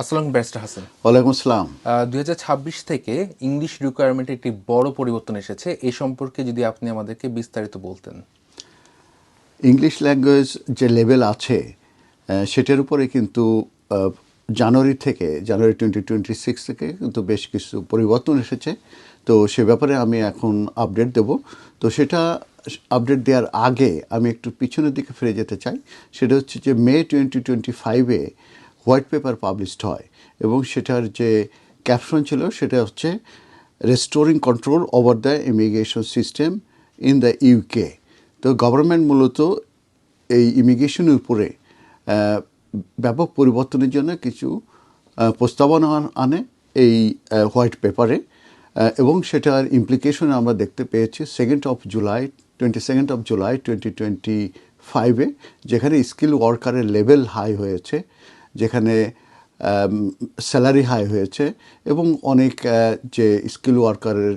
আসসালাম ব্যারিস্টার হাসান। ওয়ালাইকুম আসসালাম। দু হাজার ছাব্বিশ থেকে ইংলিশ রিকোয়ারমেন্টে একটি বড় পরিবর্তন এসেছে। এই সম্পর্কে যদি আপনি আমাদেরকে বিস্তারিত বলতেন। ইংলিশ ল্যাঙ্গুয়েজ যে লেভেল আছে সেটার উপরে কিন্তু জানুয়ারি থেকে জানুয়ারি টোয়েন্টি টোয়েন্টি সিক্স থেকে কিন্তু বেশ কিছু পরিবর্তন এসেছে। তো সে ব্যাপারে আমি এখন আপডেট দেব। তো সেটা আপডেট দেওয়ার আগে আমি একটু পিছনের দিকে ফিরে যেতে চাই। সেটা হচ্ছে যে মে টোয়েন্টি টোয়েন্টি ফাইভে হোয়াইট পেপার পাবলিশড হয় এবং সেটার যে ক্যাপশন ছিল সেটা হচ্ছে restoring control over the immigration system in the UK তো গভর্নমেন্ট মূলত এই ইমিগ্রেশনের উপরে ব্যাপক পরিবর্তনের জন্য কিছু প্রস্তাবনা আনে এই হোয়াইট পেপারে এবং সেটার ইমপ্লিকেশন আমরা দেখতে পেয়েছি second of July twenty second of July twenty twenty ফাইভে যেখানে স্কিল ওয়ার্কারের লেভেল হাই হয়েছে। যেখানে স্যালারি হাই হয়েছে এবং অনেক যে স্কিল ওয়ার্কারের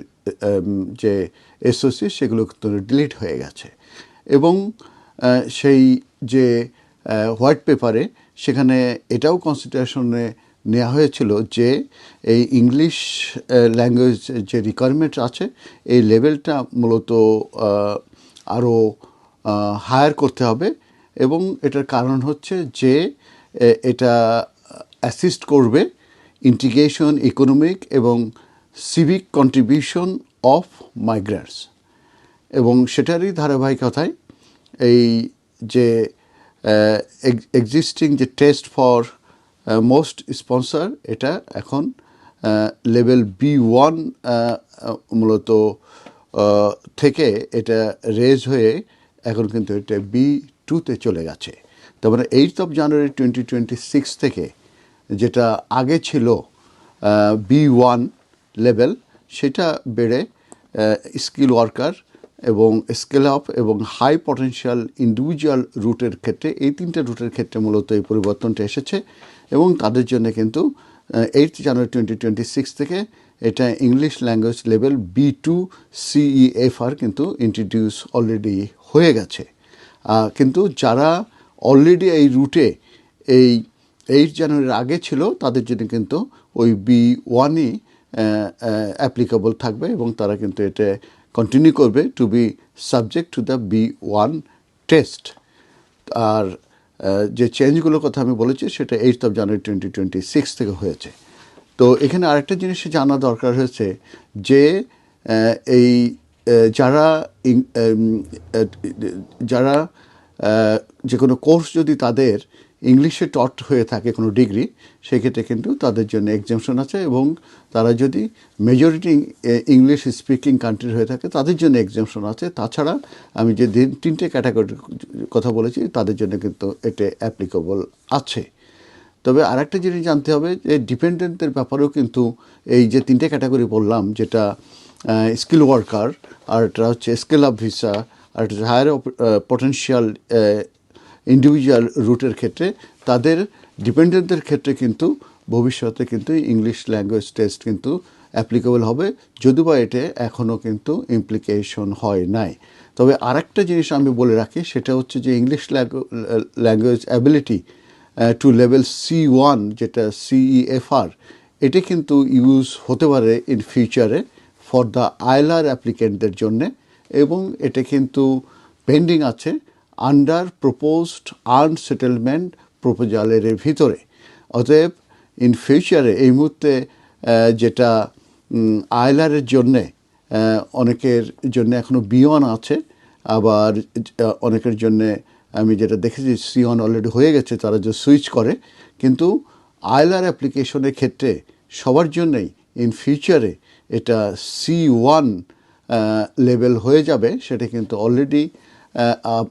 যে এসওসি সেগুলো কিন্তু ডিলিট হয়ে গেছে। এবং সেই যে হোয়াইট পেপারে সেখানে এটাও কনসিডারেশনে নেওয়া হয়েছিল যে এই ইংলিশ ল্যাঙ্গুয়েজ যে রিকোয়ারমেন্ট আছে এই লেভেলটা মূলত আরও হায়ার করতে হবে এবং এটার কারণ হচ্ছে যে এটা অ্যাসিস্ট করবে ইন্টিগ্রেশন ইকোনমিক এবং সিভিক কন্ট্রিবিউশন অফ মাইগ্রেন্টস এবং সেটারই ধারাবাহিকতায় এই যে এক্সিস্টিং যে টেস্ট ফর মোস্ট স্পন্সর এটা এখন লেভেল বি ওয়ান মূলত থেকে এটা রেজ হয়ে এখন কিন্তু এটা বি টুতে চলে গেছে। তার মানে eight of January twenty twenty six থেকে যেটা আগে ছিল বি ওয়ান লেভেল সেটা বেড়ে স্কিল ওয়ার্কার এবং স্কেল আপ এবং হাই পটেনশিয়াল ইন্ডিভিজুয়াল রুটের ক্ষেত্রে, এই তিনটে রুটের ক্ষেত্রে মূলত এই পরিবর্তনটা এসেছে এবং তাদের জন্য কিন্তু eight January twenty twenty six থেকে এটা English language level B two CEFR কিন্তু ইন্ট্রোডিউস অলরেডি হয়ে গেছে। কিন্তু যারা অলরেডি এই রুটে এই এইট জানুয়ারির আগে ছিল, তাদের জন্য কিন্তু ওই বি ওয়ানই অ্যাপ্লিকেবল থাকবে এবং তারা কিন্তু এটা কন্টিনিউ করবে to be subject to the B one test আর যে চেঞ্জগুলোর কথা আমি বলেছি, সেটা eight of January twenty twenty six থেকে হয়েছে। তো এখানে আরেকটা জিনিস জানা দরকার হয়েছে যে এই যারা যারা যে কোনো কোর্স যদি তাদের ইংলিশে টট হয়ে থাকে কোনো ডিগ্রি, সেক্ষেত্রে কিন্তু তাদের জন্য এক্সামশন আছে এবং তারা যদি মেজরিটি ইংলিশ স্পিকিং কান্ট্রি হয়ে থাকে, তাদের জন্য এক্সামশন আছে। তাছাড়া আমি যে তিনটে ক্যাটাগরির কথা বলেছি, তাদের জন্য কিন্তু এটা অ্যাপ্লিকেবল আছে। তবে আরেকটা জিনিস জানতে হবে যে ডিপেন্ডেন্টদের ব্যাপারেও কিন্তু এই যে তিনটে ক্যাটাগরি বললাম, যেটা স্কিল ওয়ার্কার আর এটা হচ্ছে স্কেল আপ ভিসা আর এটা হায়ার পটেনশিয়াল ইন্ডিভিজুয়াল রুটের ক্ষেত্রে, তাদের ডিপেন্ডেন্টদের ক্ষেত্রে কিন্তু ভবিষ্যতে কিন্তু ইংলিশ ল্যাঙ্গুয়েজ টেস্ট কিন্তু অ্যাপ্লিকেবল হবে, যদিও বা এতে এখনও কিন্তু ইমপ্লিকেশন হয় নাই। তবে আরেকটা জিনিস আমি বলে রাখি, সেটা হচ্ছে যে English language ability to level C one যেটা সিইএফআর এটা কিন্তু ইউজ হতে পারে ইন ফিউচারে ফর দ্য আইলার অ্যাপ্লিকেন্টদের জন্যে। এবং এটা কিন্তু পেন্ডিং আছে আন্ডার প্রপোজড আর্ন সেটেলমেন্ট প্রপোজালের ভিতরে। অতএব ইন ফিউচারে এই মুহূর্তে যেটা আয়লারের জন্যে অনেকের জন্য এখনও বিয়ন আছে, আবার অনেকের জন্যে আমি যেটা দেখেছি সিওন অলরেডি হয়ে গেছে, তারা যে সুইচ করে, কিন্তু আইলার অ্যাপ্লিকেশনের ক্ষেত্রে সবার জন্যই ইন ফিউচারে এটা সি ওয়ান লেভেল হয়ে যাবে, সেটা কিন্তু অলরেডি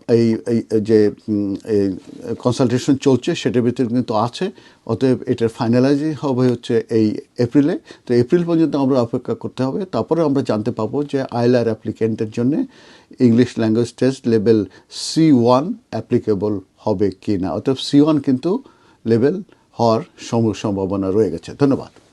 এই যে কনসালটেশন চলছে, সেটার ভিতরে কিন্তু আছে। অতএব এটার ফাইনালাইজিং হবে হচ্ছে এই এপ্রিলে তো এপ্রিল পর্যন্ত আমরা অপেক্ষা করতে হবে। তারপরে আমরা জানতে পাবো যে আইলার অ্যাপ্লিকেন্টের জন্য English language test level C one applicable হবে কি না অতএব সি ওয়ান কিন্তু লেভেল হওয়ার সম- সম্ভাবনা রয়ে গেছে। ধন্যবাদ।